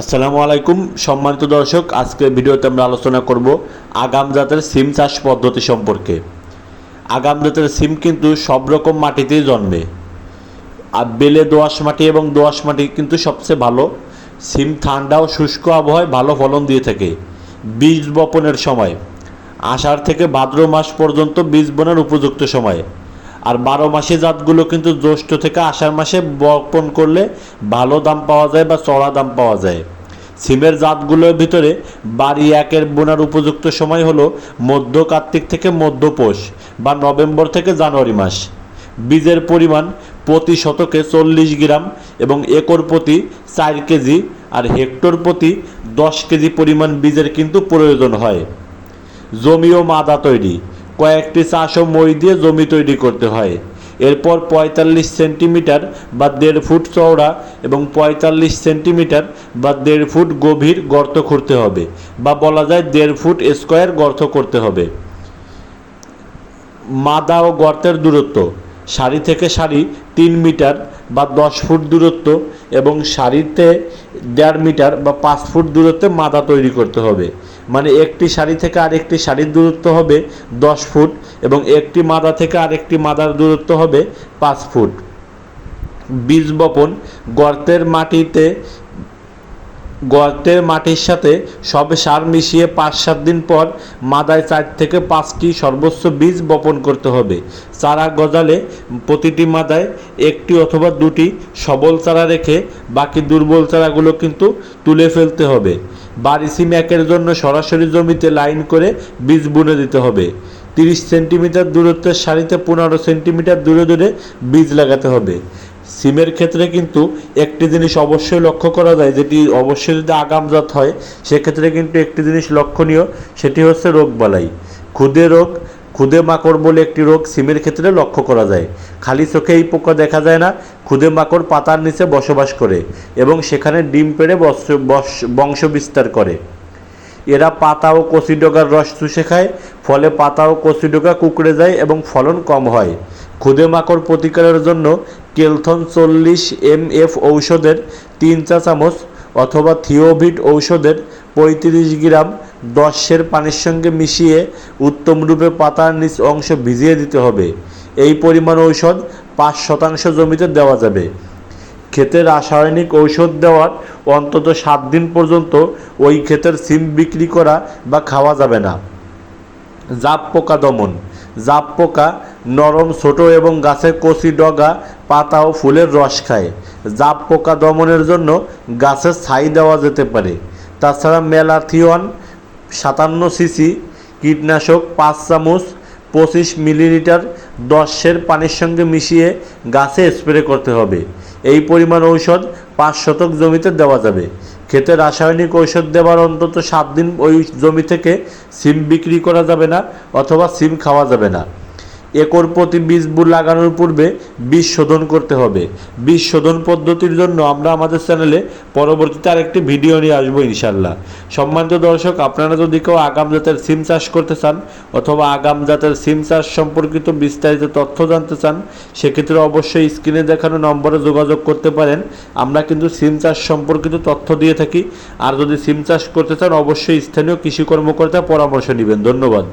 আসসালামু আলাইকুম, সম্মানিত দর্শক, আজকে ভিডিওতে আমরা আলোচনা করব আগাম জাতের সিম চাষ পদ্ধতি সম্পর্কে। আগাম জাতের সিম কিন্তু সব রকম মাটিতেই জন্মে। আর বেলে দোআঁশ মাটি এবং দোআঁশ মাটি কিন্তু সবচেয়ে ভালো। সিম ঠান্ডা ও শুষ্ক আবহাওয়ায় ভালো ফলন দিয়ে থাকে। বীজ বপনের সময়। আষাঢ় থেকে ভাদ্র মাস পর্যন্ত বীজ বোনার উপযুক্ত সময়। আর বারো মাসে জাতগুলো কিন্তু জ্যৈষ্ঠ থেকে আষাঢ় মাসে বপন করলে ভালো দাম পাওয়া যায় বা চড়া দাম পাওয়া যায়। সিমের জাতগুলোর ভিতরে বাড়ি একের বোনার উপযুক্ত সময় হলো মধ্য কার্তিক থেকে মধ্য পৌষ বা নভেম্বর থেকে জানুয়ারি মাস। বীজের পরিমাণ প্রতি শতকে চল্লিশ গ্রাম এবং একর প্রতি চার কেজি আর হেক্টর প্রতি দশ কেজি পরিমাণ বীজের কিন্তু প্রয়োজন হয়। জমি ও মাদা তৈরি। কয়েকটি চাষ ও মই দিয়ে জমি তৈরি করতে হয়। এরপর পঁয়তাল্লিশ সেন্টিমিটার বা দেড় ফুট চওড়া এবং পঁয়তাল্লিশ সেন্টিমিটার বা দেড় ফুট গভীর গর্ত খুঁড়তে হবে বা বলা যায় দেড় ফুট স্কোয়ার গর্ত করতে হবে। মাদা ও গর্তের দূরত্ব। সারি থেকে সারি তিন মিটার বা দশ ফুট দূরত্ব এবং সারিতে দেড় মিটার বা পাঁচ ফুট দূরত্বে মাদা তৈরি করতে হবে। মানে একটি সারি থেকে আরেকটি সারির দূরত্ব হবে দশ ফুট এবং একটি মাদা থেকে আরেকটি মাদার দূরত্ব হবে পাঁচ ফুট। বীজ বপন গর্তের মাটিতে গর্তের মাটির সাথে সব সার মিশিয়ে পাঁচ সাত দিন পর মাদায় চার থেকে পাঁচটি সর্বোচ্চ বীজ বপন করতে হবে। চারা গজালে প্রতিটি মাদায় একটি অথবা দুটি সবল চারা রেখে বাকি দুর্বল চারাগুলো কিন্তু তুলে ফেলতে হবে। বাড়ি সিম একের জন্য সরাসরি জমিতে লাইন করে বীজ বুনে দিতে হবে। তিরিশ সেন্টিমিটার দূরত্বের সারিতে পনেরো সেন্টিমিটার দূরে দূরে বীজ লাগাতে হবে। সিমের ক্ষেত্রে কিন্তু একটি জিনিস অবশ্যই লক্ষ্য করা যায়, যেটি অবশ্যই যদি আগামজাত হয়, সেক্ষেত্রে কিন্তু একটি জিনিস লক্ষণীয়, সেটি হচ্ছে রোগ রোগবালাই ক্ষুদে রোগ ক্ষুদে মাকড় বলে একটি রোগ সিমের ক্ষেত্রে লক্ষ্য করা যায়। খালি চোখে এই পোকা দেখা যায় না ক্ষুদে মাকড় পাতার নিচে বসবাস করে এবং সেখানে ডিম পেড়ে বংশ বিস্তার করে। এরা পাতা ও কচি ডগার রস চুষে খায়, ফলে পাতা ও কচি ডগা কুকড়ে যায় এবং ফলন কম হয়। ক্ষুদে মাকড় প্রতিকারের জন্য কেলথন চল্লিশ এম এফ ঔষধের তিন চা চামচ অথবা থিওভিট ঔষধের পঁয়ত্রিশ গ্রাম দশের পানির সঙ্গে মিশিয়ে উত্তম রূপে পাতার নিচ অংশ ভিজিয়ে দিতে হবে। এই পরিমাণ ঔষধ পাঁচ শতাংশ জমিতে দেওয়া যাবে। ক্ষেতে রাসায়নিক ঔষধ দেওয়ার অন্তত সাত দিন পর্যন্ত ওই ক্ষেতের সিম বিক্রি করা বা খাওয়া যাবে না। জাপ পোকা দমন। জাপ পোকা নরম, ছোট এবং গাছের কচি ডগা, পাতা ও ফুলের রস খায়। জাপ পোকা দমনের জন্য গাছের ছাই দেওয়া যেতে পারে। তাছাড়া মেলাথিয়ন সাতান্ন সিসি, কীটনাশক পাঁচ চামচ, পঁচিশ মিলিলিটার দশের পানির সঙ্গে মিশিয়ে গাছে স্প্রে করতে হবে। এই পরিমাণ ঔষধ পাঁচ শতক জমিতে দেওয়া যাবে। ক্ষেতে রাসায়নিক ঔষধ দেওয়ার অন্তত সাত দিন ওই জমি থেকে সিম বিক্রি করা যাবে না অথবা সিম খাওয়া যাবে না। একর প্রতি বীজ লাগানোর পূর্বে বীজ শোধন করতে হবে। বীজ শোধন পদ্ধতির জন্য আমরা আমাদের চ্যানেলে পরবর্তীতে আরেকটি ভিডিও নিয়ে আসব ইনশাল্লাহ সম্মানিত দর্শক, আপনারা যদি কেউ আগাম জাতের সিম চাষ করতে চান অথবা আগাম জাতের সিম চাষ সম্পর্কিত বিস্তারিত তথ্য জানতে চান, সেক্ষেত্রে অবশ্যই স্ক্রিনে দেখানো নম্বরে যোগাযোগ করতে পারেন। আমরা কিন্তু সিম চাষ সম্পর্কিত তথ্য দিয়ে থাকি। আর যদি সিম চাষ করতে চান, অবশ্যই স্থানীয় কৃষি কর্মকর্তা পরামর্শ নেবেন। ধন্যবাদ।